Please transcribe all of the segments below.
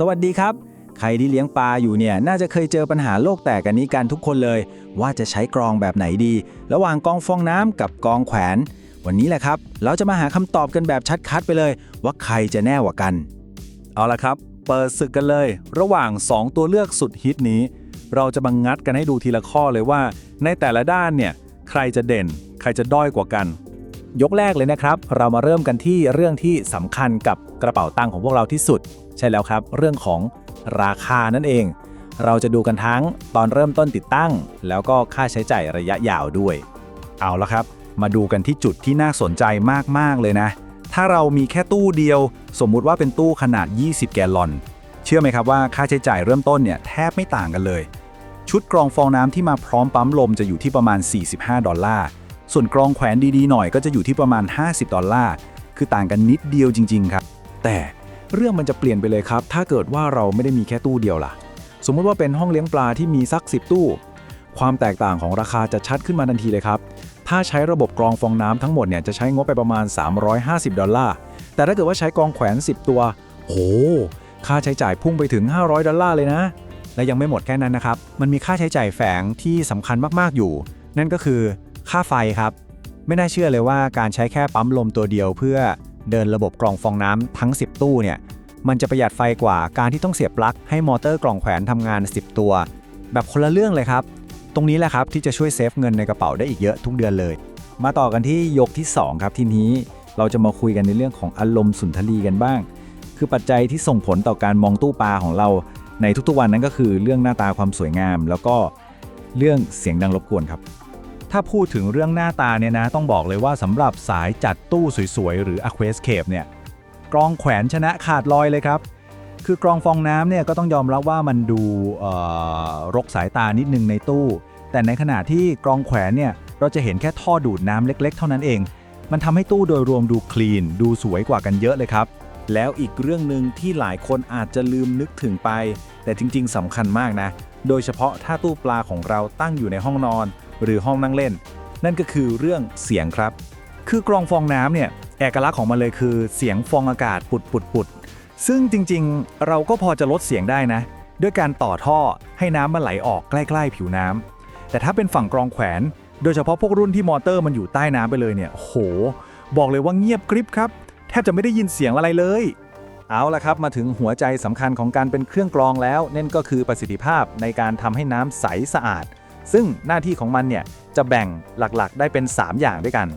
สวัสดีครับ ใครที่เลี้ยงปลาอยู่เนี่ยน่าจะเคยเจอปัญหาโลกแตกกันนี้กันทุกคนเลย ว่าจะใช้กรองแบบไหนดี ระหว่างกองฟองน้ำกับกองแขวน วันนี้แหละครับ เราจะมาหาคำตอบกันแบบชัดคัดไปเลย ว่าใครจะแน่กว่ากัน เอาละครับ เปิดศึกกันเลย ระหว่าง 2 ตัวเลือกสุดฮิตนี้ เราจะมางัดกันให้ดูทีละข้อเลยว่า ในแต่ละด้านเนี่ยใครจะเด่น ใครจะด้อยกว่ากัน ยกแรกเลยนะครับ เรามาเริ่มกันที่เรื่องที่สำคัญกับกระเป๋าตังค์ของพวกเราที่สุด ใช่แล้วครับ เรื่องของราคานั่นเอง เราจะดูกันทั้งตอนเริ่มต้นติดตั้ง แล้วก็ค่าใช้จ่ายระยะยาวด้วย เอาละครับ มาดูกันที่จุดที่น่าสนใจมาก ๆ เลยนะ ถ้าเรามีแค่ตู้เดียว สมมุติว่าเป็นตู้ขนาด 20 แกลลอน เชื่อไหมครับว่าค่าใช้จ่ายเริ่มต้นเนี่ยแทบไม่ต่างกันเลย ชุดกรองฟองน้ำที่มาพร้อมปั๊มลมจะอยู่ที่ประมาณ 45 ดอลลาร์ ส่วนกรองแขวนดีๆหน่อยก็จะอยู่ที่ประมาณ 50 ดอลลาร์ คือต่างกันนิดเดียวจริง ๆ ครับ แต่เรื่องมันจะเปลี่ยนไปเลยครับ ถ้าเกิดว่าเราไม่ได้มีแค่ตู้เดียวล่ะ สมมติว่าเป็นห้องเลี้ยงปลาที่มีสัก 10 ตู้ ความแตกต่างของราคาจะชัดขึ้นมาทันทีเลยครับ ถ้าใช้ระบบกรองฟองน้ำทั้งหมดเนี่ยจะใช้งบไปประมาณ 350 ดอลลาร์ แต่ถ้าเกิดว่าใช้กรองแขวน 10 ตัวโอ้โห ค่าใช้จ่ายพุ่งไปถึง 500 ดอลลาร์เลยนะ และยังไม่หมดแค่นั้นนะครับ มันมีค่าใช้จ่ายแฝงที่สำคัญมากๆอยู่ นั่นก็คือ ค่าไฟครับ ไม่น่าเชื่อเลยว่าการใช้แค่ปั๊มลมตัวเดียว เพื่อเดินระบบกรองฟองน้ำทั้ง 10 ตู้เนี่ยมันจะประหยัดไฟกว่าการที่ต้องเสียบปลั๊กให้มอเตอร์กรองแขวนทำงาน 10 ตัว แบบคนละเรื่องเลยครับ ตรงนี้แหละครับที่จะช่วยเซฟเงินในกระเป๋าได้อีกเยอะทุกเดือนเลย มาต่อกันที่ยกที่ 2 ครับทีนี้เราจะมาคุยกันในเรื่องของอารมณ์สุนทรีกันบ้าง คือปัจจัยที่ส่งผลต่อการมองตู้ปลาของเรา ในทุกๆวันนั้นก็คือเรื่องหน้าตาความสวยงาม แล้วก็เรื่องเสียงดังรบกวนครับ ถ้าพูดถึงเรื่องหน้าตาเนี่ยนะต้องบอกเลยว่าสำหรับสายจัดตู้สวยๆ หรือ Aquascape เนี่ยกรองแขวนชนะขาดลอยเลยครับ คือกรองฟองน้ำเนี่ยก็ต้องยอมรับว่ามันดูรกสายตานิดนึงในตู้ แต่ในขณะที่กรองแขวนเนี่ยเราจะเห็นแค่ท่อดูดน้ำเล็ก ๆ เท่านั้นเอง มันทำให้ตู้โดยรวมดูคลีน ดูสวยกว่ากันเยอะเลยครับแล้วอีกเรื่องหนึ่งที่หลายคนอาจจะลืมนึกถึงไป แต่จริงๆสำคัญมากนะ โดยเฉพาะถ้าตู้ปลาของเราตั้งอยู่ในห้องนอน หรือห้องนั่งเล่น นั่นก็คือเรื่องเสียงครับ คือกรองฟองน้ำเนี่ยเอกลักษณ์ของมันเลยคือเสียงฟองอากาศปุดปุดปุดซึ่งจริงๆ เราก็พอจะลดเสียงได้นะ ด้วยการต่อท่อให้น้ำมันไหลออกใกล้ๆผิวน้ำแต่ถ้าเป็นฝั่งกรองแขวน โดยเฉพาะพวกรุ่นที่มอเตอร์มันอยู่ใต้น้ำไปเลยเนี่ยโห บอกเลยว่าเงียบกริบครับ แทบจะไม่ได้ยินเสียงอะไรเลย เอาละครับมาถึงหัวใจสำคัญของการเป็นเครื่องกรองแล้วนั่นก็คือประสิทธิภาพในการทำให้น้ำใสสะอาด ซึ่งหน้าที่ของมันเนี่ยจะแบ่งหลักๆ ได้เป็น 3 อย่างด้วยกัน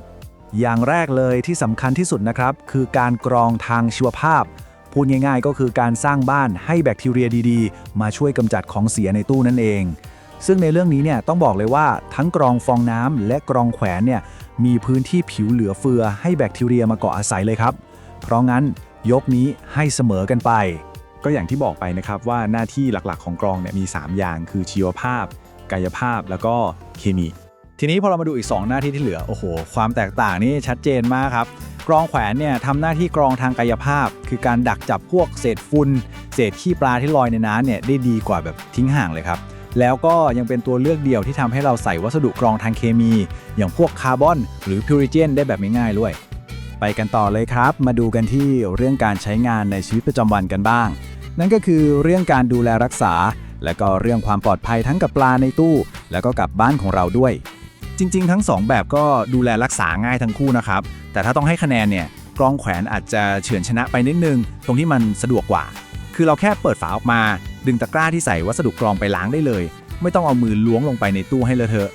อย่างแรกเลยที่สำคัญที่สุดนะครับ คือการกรองทางชีวภาพ พูดง่ายๆ ก็คือการสร้างบ้านให้แบคทีเรียดีๆ มาช่วยกำจัดของเสียในตู้นั่นเอง ซึ่งในเรื่องนี้เนี่ยต้องบอกเลยว่าทั้งกรองฟองน้ำและกรองแขวนเนี่ยมีพื้นที่ผิวเหลือเฟือให้แบคทีเรียมาเกาะอาศัยเลยครับ เพราะงั้นยกนี้ให้เสมอกันไป ก็อย่างที่บอกไปนะครับว่าหน้าที่หลักๆ ของกรองเนี่ยมี 3 อย่างคือชีวภาพ กายภาพแล้วก็เคมี ทีนี้พอเรามาดูอีก 2 หน้าที่ที่เหลือ โอ้โห ความแตกต่างนี่ชัดเจนมากครับ กรองแขวนเนี่ยทำหน้าที่กรองทางกายภาพ คือการดักจับพวกเศษฝุ่นเศษขี้ปลาที่ลอยในน้ำเนี่ยได้ดีกว่าแบบทิ้งห่างเลยครับแล้วก็ยังเป็นตัวเลือกเดียวที่ทำให้เราใส่วัสดุกรองทางเคมี อย่างพวกคาร์บอนหรือพิวริเจนได้แบบง่ายๆด้วย ไปกันต่อเลยครับ มาดูกันที่เรื่องการใช้งานในชีวิตประจำวันกันบ้าง นั่นก็คือเรื่องการดูแลรักษา และก็เรื่องความปลอดภัยทั้งกับปลาในตู้ แล้วก็กับบ้านของเราด้วย จริง ๆ ทั้ง 2 แบบก็ดูแลรักษาง่ายทั้งคู่นะครับ แต่ถ้าต้องให้คะแนนเนี่ยกรองแขวนอาจจะเฉือนชนะไปนิดนึง ตรงที่มันสะดวกกว่า คือเราแค่เปิดฝาออกมา ดึงตะกร้าที่ใส่วัสดุกรองไปล้างได้เลย ไม่ต้องเอามือล้วงลงไปในตู้ให้เลอะเทอะ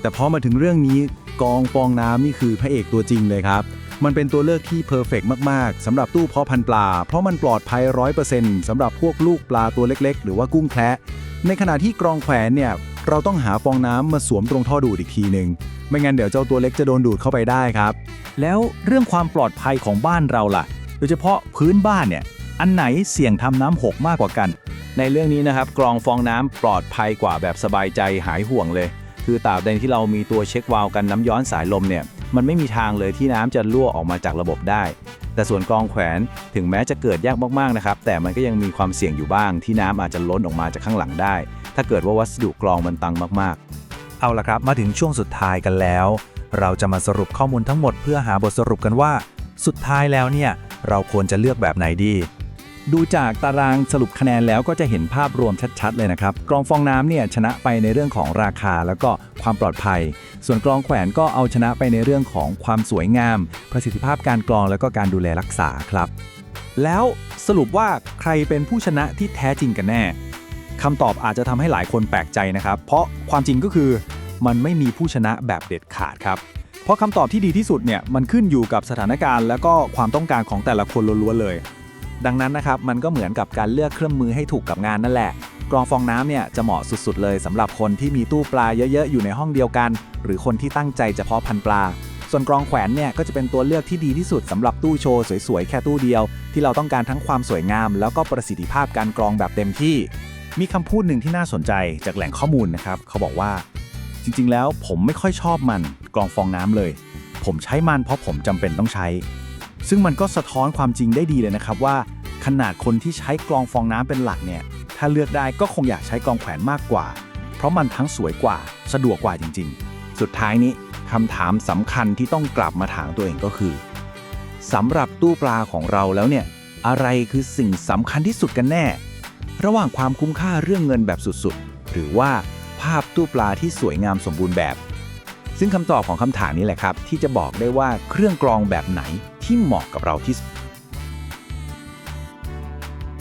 แต่พอมาถึงเรื่องนี้กองฟองน้ำนี่คือพระเอกตัวจริงเลยครับ มันเป็นตัวเลือกที่เพอร์เฟกมาก ๆสำหรับตู้เพาะพันธุ์ปลา เพราะมันปลอดภัย100%สำหรับพวกลูกปลาตัวเล็ก ๆ หรือว่ากุ้งแคระในขณะที่กรองแขวนเนี่ยเราต้องหาฟองน้ำมาสวมตรงท่อดูดอีกทีหนึ่งไม่งั้นเดี๋ยวเจ้าตัวเล็กจะโดนดูดเข้าไปได้ครับ แล้วเรื่องความปลอดภัยของบ้านเราล่ะ โดยเฉพาะพื้นบ้านเนี่ยอันไหนเสี่ยงทำน้ำหกมากกว่ากัน ในเรื่องนี้นะครับกรองฟองน้ำปลอดภัยกว่าแบบสบายใจหายห่วงเลย คือตราบใดที่เรามีตัวเช็ควาล์วกันน้ำย้อนสายลมเนี่ย มันไม่มีทางเลยที่น้ำจะรั่วออกมาจากระบบได้ แต่ส่วนกรองแขวนถึงแม้จะเกิดยากมากๆนะครับ แต่มันก็ยังมีความเสี่ยงอยู่บ้าง ที่น้ำอาจจะล้นออกมาจากข้างหลังได้ ถ้าเกิดว่าวัสดุกรองมันตังมากๆ เอาละครับมาถึงช่วงสุดท้ายกันแล้ว เราจะมาสรุปข้อมูลทั้งหมดเพื่อหาบทสรุปกันว่า สุดท้ายแล้วเนี่ยเราควรจะเลือกแบบไหนดี ดูจากตารางสรุปคะแนนแล้วก็จะเห็นภาพรวมชัดๆ เลยนะครับ กรองฟองน้ำเนี่ยชนะไปในเรื่องของราคาแล้วก็ความปลอดภัย ส่วนกรองแขวนก็เอาชนะไปในเรื่องของความสวยงาม ประสิทธิภาพการกรองแล้วก็การดูแลรักษาครับ แล้วสรุปว่าใครเป็นผู้ชนะที่แท้จริงกันแน่คำตอบอาจจะทำให้หลายคนแปลกใจนะครับ เพราะความจริงก็คือมันไม่มีผู้ชนะแบบเด็ดขาดครับเพราะคำตอบที่ดีที่สุดเนี่ยมันขึ้นอยู่กับสถานการณ์ แล้วก็ความต้องการของแต่ละคนล้วนๆเลย ดังนั้นนะครับมันก็เหมือนกับการเลือกเครื่องมือให้ถูกกับงานนั่นแหละ กรองฟองน้ำเนี่ยจะเหมาะสุดๆ เลยสำหรับคนที่มีตู้ปลาเยอะๆ อยู่ในห้องเดียวกัน หรือคนที่ตั้งใจจะเพาะพันธุ์ปลา ส่วนกรองแขวนเนี่ยก็จะเป็นตัวเลือกที่ดีที่สุดสำหรับตู้โชว์สวยๆ แค่ตู้เดียว ที่เราต้องการทั้งความสวยงาม แล้วก็ประสิทธิภาพการกรองแบบเต็มที่ มีคำพูดหนึ่งที่น่าสนใจจากแหล่งข้อมูลนะครับเขาบอกว่า จริงๆ แล้วผมไม่ค่อยชอบมันกรองฟองน้ำเลย ผมใช้มันเพราะผมจำเป็นต้องใช้ ซึ่งมันก็สะท้อนความจริงได้ดีเลยนะครับว่า ขนาดคนที่ใช้กรองฟองน้ำเป็นหลักเนี่ย ถ้าเลือกได้ก็คงอยากใช้กรองแขวนมากกว่า เพราะมันทั้งสวยกว่าสะดวกกว่าจริง ๆ สุดท้ายนี้คำถามสำคัญที่ต้องกลับมาถามตัวเองก็คือสำหรับตู้ปลาของเราแล้วเนี่ย อะไรคือสิ่งสำคัญที่สุดกันแน่ ระหว่างความคุ้มค่าเรื่องเงินแบบสุดๆ หรือว่าภาพตู้ปลาที่สวยงามสมบูรณ์แบบ ซึ่งคำตอบของคำถามนี้แหละครับ ที่จะบอกได้ว่าเครื่องกรองแบบไหน ที่เหมาะกับเราที่สุด